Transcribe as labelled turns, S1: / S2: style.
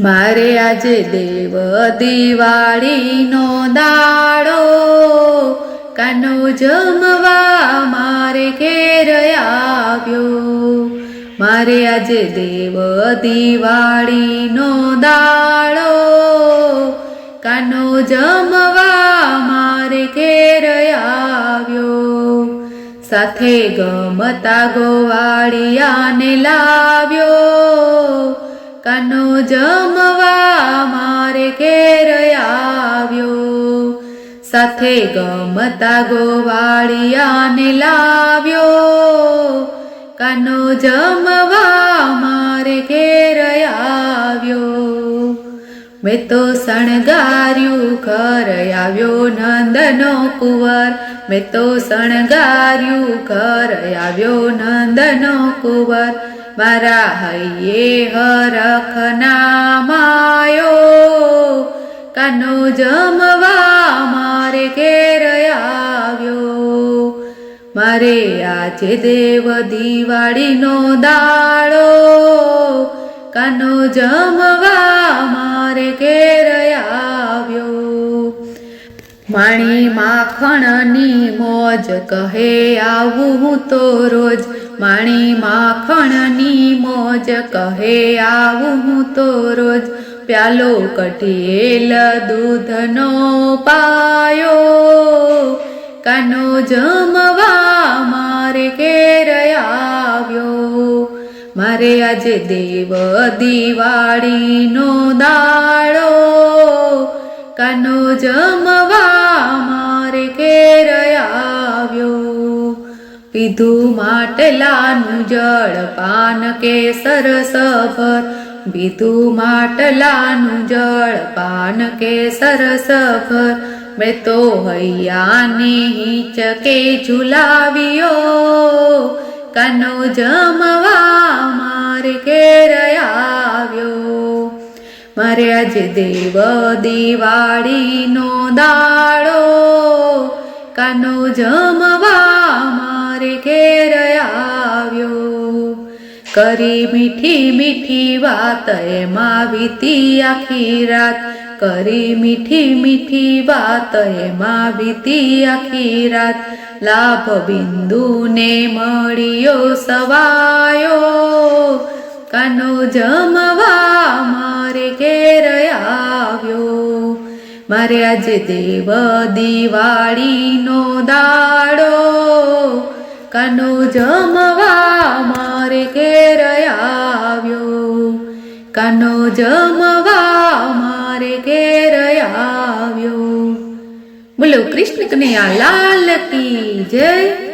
S1: મારે આજે દેવ દિવાળીનો દાડો. કાનો જમવા મારે ઘેર આવ્યો. મારે આજે દેવ દિવાળીનો દાડો. કાનો જમવા મારે ઘેર આવ્યો. સાથે ગમતા ગોવાળિયાને લાવ્યો. કાનો જમવા મારે ઘેર આવ્યો. સાથે ગમતા ગોવાળિયાને લાવ્યો. કાનો જમવા મારે ઘેર આવ્યો. મેં તો શણગાર્યું ઘર આવ્યો નંદનો કુંવર. મેં તો શણગાર્યું ઘર આવ્યો નંદનો કુંવર. મારા હૈયે હરખના માયો કાનો જમવા મારે ઘેર આવ્યો મારે આજે દેવ દિવાળીનો દાડો કાનો જમવા મારે ઘેર આવ્યો માણી માખણની મોજ કહે આવું હું તો રોજ માણી માખણની મોજ કહે આવું હું તો રોજ પ્યાલો કઢીએલ દૂધનો પાયો. કાનો જમવા મારે ઘેર આવ્યો. મારે આજે દેવ દિવાળીનો દાડો કાનો જમવા પીધું માટલાનું જળ, પાન, કેસર સભર પીધું માટલાનું જળ, પાન, કેસર સભર મેં તો હૈયાને ચકે ઝુલાવ્યો. કનો જમવા મારે ઘેર આવ્યો. મારે આજે દેવ દિવાળીનો દાડો. કાનો જમવા મારે ઘેર આવ્યો. કરી મીઠી મીઠી વાત એમાં વીતી આખી રાત. કરી મીઠી મીઠી વાત એમાં વીતી આખી રાત. લાભ બિંદુને મળ્યો સવાયો. કાનો જમવા મારે ઘેર આવ્યો. મારે આજે દેવ દિવાળીનો કાનો જમવા મારે ઘેર આવ્યો. કાનો જમવા મારે ઘેર આવ્યો. બોલો, કૃષ્ણ કનૈયા, લાલ કી જય.